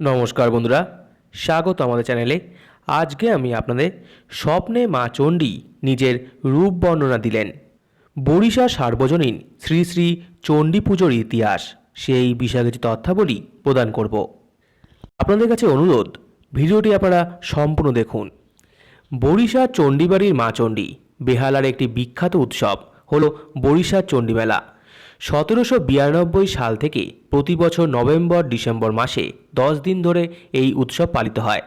নমস্কার বন্ধুরা, স্বাগত আমাদের চ্যানেলে। আজকে আমি আপনাদের স্বপ্নে মা চণ্ডী নিজের রূপ বর্ণনা দিলেন। বরিশা সার্বজনীন শ্রী শ্রী চণ্ডী পুজোর ইতিহাস, সেই বিষয়ে কিছু তথ্যাবলী প্রদান করব। আপনাদের কাছে অনুরোধ, ভিডিওটি আপনারা সম্পূর্ণ দেখুন। বরিশা চণ্ডীবাড়ির মা চণ্ডী, বেহালার একটি বিখ্যাত উৎসব হল বরিশার চণ্ডীমেলা। সতেরোশো বিরানব্বই সাল থেকে প্রতি বছর নভেম্বর, ডিসেম্বর মাসে দশ দিন ধরে এই উৎসব পালিত হয়।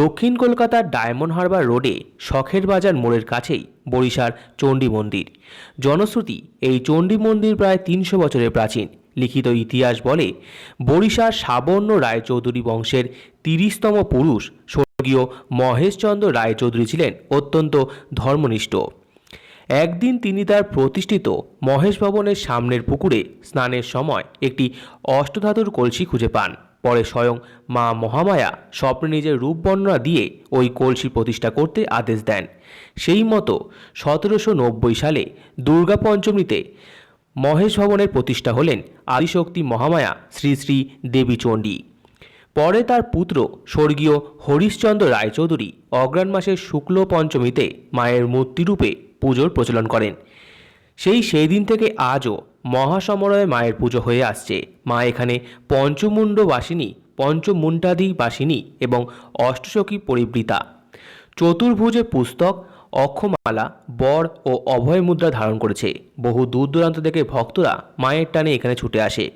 দক্ষিণ কলকাতার ডায়মন্ড হারবার রোডে শখের বাজার মোড়ের কাছেই বরিশার চণ্ডী মন্দির। জনশ্রুতি এই চণ্ডী মন্দির প্রায় তিনশো বছরের প্রাচীন। লিখিত ইতিহাস বলে বরিশার সাবর্ণ রায়চৌধুরী বংশের তিরিশতম পুরুষ স্বর্গীয় মহেশচন্দ্র রায়চৌধুরী ছিলেন অত্যন্ত ধর্মনিষ্ঠ। একদিন তিনি তার প্রতিষ্ঠিত মহেশ ভবনের সামনের পুকুরে স্নানের সময় একটি অষ্টধাতুর কলসি খুঁজে পান। পরে স্বয়ং মা মহামায়া স্বপ্নে নিজের রূপ বর্ণনা দিয়ে ওই কলসি প্রতিষ্ঠা করতে আদেশ দেন। সেই মতো সতেরোশো নব্বই সালে দুর্গা পঞ্চমীতে মহেশ ভবনের প্রতিষ্ঠা হলেন আদিশক্তি মহামায়া শ্রী শ্রী দেবী চণ্ডী। পরে তার পুত্র স্বর্গীয় হরিশ্চন্দ্র রায়চৌধুরী অগ্রাণ মাসের শুক্ল পঞ্চমীতে মায়ের মূর্তিরূপে পুজোর প্রচলন করেন। সেই সেই দিন থেকে আজও মহাসমরয়ে মায়ের পুজো হয়ে আসছে। মা এখানে পঞ্চমুণ্ড বাসিনী পঞ্চমুণ্ডাদি বাসিনী এবং অষ্টসখী পরিবৃতা। চতুর্ভুজে পুস্তক, অক্ষমালা, বর ও অভয় মুদ্রা ধারণ করেছে। বহু দূর দূরান্ত থেকে ভক্তরা মায়ের টানে এখানে ছুটে আসে।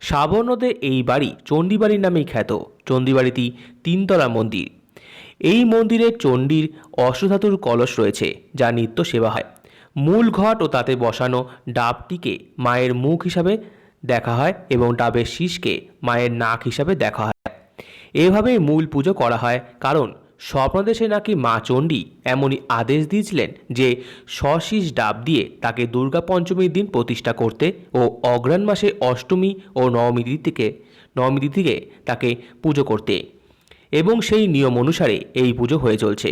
সাবর্ণতে এই বাড়ি চণ্ডীবাড়ির নামেই খ্যাত। চণ্ডীবাড়িটি তিনতলা মন্দির। এই মন্দিরে চণ্ডীর অষ্টধাতুর কলস রয়েছে, যা নিত্য সেবা হয়। মূল ঘট ও তাতে বসানো ডাবটিকে মায়ের মুখ হিসাবে দেখা হয় এবং ডাবের শীষকে মায়ের নাক হিসাবে দেখা হয়। এভাবেই মূল পুজো করা হয়, কারণ স্বপ্নদেশে নাকি মা চণ্ডী এমনই আদেশ দিয়েছিলেন যে সশীষ ডাব দিয়ে তাকে দুর্গা পঞ্চমীর দিন প্রতিষ্ঠা করতে ও অগ্রাণ মাসে অষ্টমী ও নবমী তিথিকে নবমী তিথিকে তাকে পুজো করতে। এবং সেই নিয়ম অনুসারে এই পুজো হয়ে চলছে।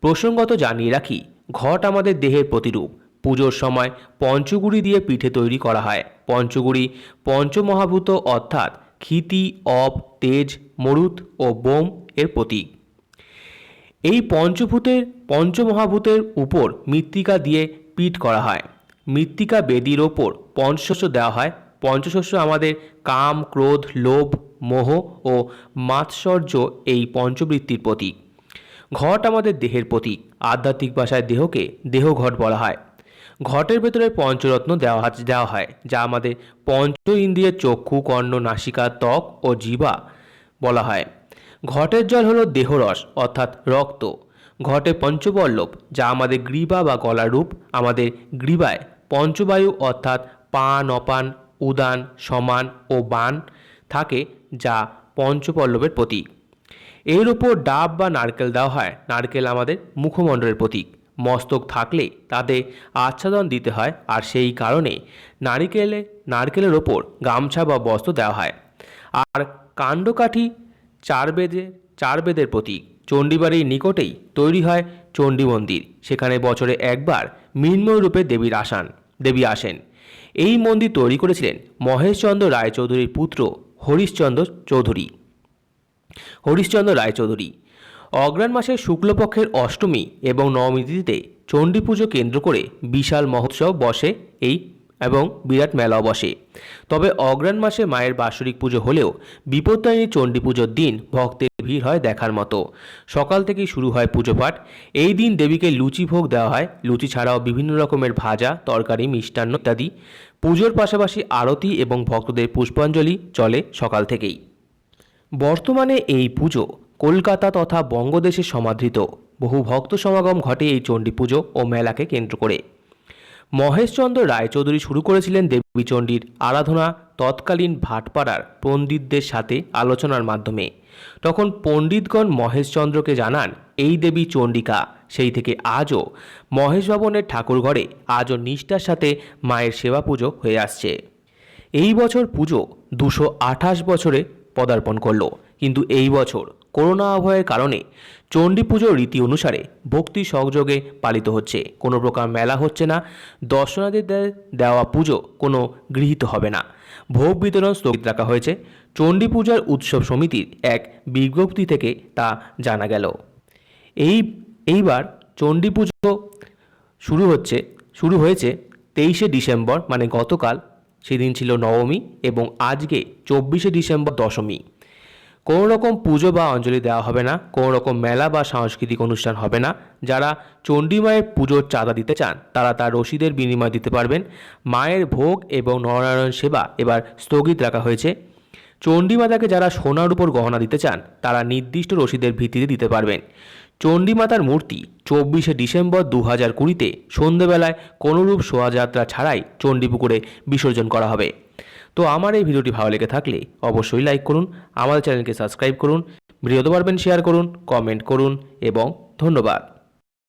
প্রসঙ্গত জানিয়ে রাখি, ঘট আমাদের দেহের প্রতিরূপ। পুজোর সময় পঞ্চগুড়ি দিয়ে পিঠে তৈরি করা হয়। পঞ্চগুড়ি, পঞ্চমহাভূত অর্থাৎ ক্ষিতি, অপ, তেজ, মরুত ও বোম এর প্রতীক। এই পঞ্চভূতের, পঞ্চমহাভূতের উপর মৃত্তিকা দিয়ে পিঠ করা হয়। মৃত্তিকা বেদির ওপর পঞ্চশস্য দেওয়া হয় পঞ্চশস্য আমাদের কাম, ক্রোধ, লোভ, মোহ ও মাৎসর্য এই পঞ্চবৃত্তির প্রতীক। ঘট আমাদের দেহের প্রতীক। আধ্যাত্মিক ভাষায় দেহকে দেহঘট বলা হয়। ঘটের ভেতরে পঞ্চরত্ন দেওয়া দেওয়া হয়, যা আমাদের পঞ্চ ইন্দ্রিয়ের চক্ষু, কর্ণ, নাসিকা, ত্বক ও জিবা বলা হয়। ঘটের জল হলো দেহরস, অর্থাৎ রক্ত। ঘটে পঞ্চবল্লভ, যা আমাদের গ্রীবা বা গলার রূপ আমাদের গ্রীবায় পঞ্চবায়ু, অর্থাৎ পান, অপান উদান, সমান ও বান থাকে যা পঞ্চপল্লবের প্রতীক। এর উপর ডাব বা নারকেল দেওয়া হয়। নারকেল আমাদের মুখমণ্ডলের প্রতীক। মস্তক থাকলে তাতে আচ্ছাদন দিতে হয় আর সেই কারণে নারিকেলে, নারকেলের ওপর গামছা বা বস্ত্র দেওয়া হয়। আর কাণ্ডকাঠি চার বেদে চার বেদের প্রতীক। চণ্ডীবাড়ির নিকটেই তৈরি হয় চণ্ডী মন্দির। সেখানে বছরে একবার মৃন্ময় রূপে দেবীর আসান, দেবী আসেন। এই মন্দির তৈরি করেছিলেন মহেশচন্দ্র রায়চৌধুরীর পুত্র হরিশচন্দ্র চৌধুরী। হরিশচন্দ্র রায়চৌধুরী, অগ্রাণ মাসের শুক্লপক্ষের অষ্টমী এবং নবমী তিথিতে চণ্ডী পুজো কেন্দ্র করে বিশাল মহোৎসব বসে এই এবং বিরাট মেলাও বসে। তবে অগ্রাণ মাসে মায়ের বাৎসরিক পুজো হলেও বিপত্তারিণী চণ্ডী পুজোর দিন ভক্তের ভিড় হয় দেখার মতো। সকাল থেকেই শুরু হয় পুজো পাঠ। এই দিন দেবীকে লুচি ভোগ দেওয়া হয়। লুচি ছাড়াও বিভিন্ন রকমের ভাজা, তরকারি, মিষ্টান্ন ইত্যাদি। পুজোর পাশাপাশি আরতি এবং ভক্তদের পুষ্পাঞ্জলি চলে সকাল থেকেই। বর্তমানে এই পুজো কলকাতা তথা বঙ্গদেশে সমাদৃত। বহু ভক্ত সমাগম ঘটে এই চণ্ডী পুজো ও মেলাকে কেন্দ্র করে। মহেশচন্দ্র রায়চৌধুরী শুরু করেছিলেন দেবীচণ্ডীর আরাধনা তৎকালীন ভাটপাড়ার পণ্ডিতদের সাথে আলোচনার মাধ্যমে। তখন পণ্ডিতগণ মহেশচন্দ্রকে জানান, এই দেবী চণ্ডিকা, সেই থেকে আজও মহেশ ভবনের ঠাকুরঘরে আজও নিষ্ঠার সাথে মায়ের সেবা পুজো হয়ে আসছে। এই বছর পুজো দুশো আঠাশ বছরে পদার্পণ করল। কিন্তু এই বছর করোনা আবহাওয়ার কারণে চণ্ডী পুজোর রীতি অনুসারে ভক্তি সহযোগে পালিত হচ্ছে। কোনো প্রকার মেলা হচ্ছে না, দর্শনার্থীদের দেওয়া পুজো কোনো গৃহীত হবে না। ভোগ বিতরণ স্থগিত রাখা হয়েছে। চণ্ডী পূজার উৎসব সমিতির এক বিজ্ঞপ্তি থেকে তা জানা গেল। এই, এইবার চণ্ডী পুজো শুরু হচ্ছে, শুরু হয়েছে তেইশে ডিসেম্বর মানে গতকাল, সেদিন ছিল নবমী এবং আজকে চব্বিশে ডিসেম্বর দশমী। কোনো রকম পুজো বা অঞ্জলি দেওয়া হবে না, কোনো রকম মেলা বা সাংস্কৃতিক অনুষ্ঠান হবে না। যারা চণ্ডী মায়ের পুজোর চাঁদা দিতে চান, তারা তার রসিদের বিনিময় দিতে পারবেন। মায়ের ভোগ এবং নরনারায়ণ সেবা এবার স্থগিত রাখা হয়েছে। চণ্ডীমাতাকে যারা সোনার উপর গহনা দিতে চান, তারা নির্দিষ্ট রসিদের ভিত্তিতে দিতে পারবেন। চণ্ডীমাতার মূর্তি চব্বিশে ডিসেম্বর দু হাজার কুড়িতে সন্ধেবেলায় কোনোরূপ শোভাযাত্রা ছাড়াই চণ্ডীপুকুরে বিসর্জন করা হবে। তো আমার এই ভিডিওটি ভালো লেগে থাকলে অবশ্যই লাইক করুন, আমাদের চ্যানেলকে সাবস্ক্রাইব করুন, ভিডিওতে পারবেন শেয়ার করুন, কমেন্ট করুন এবং ধন্যবাদ।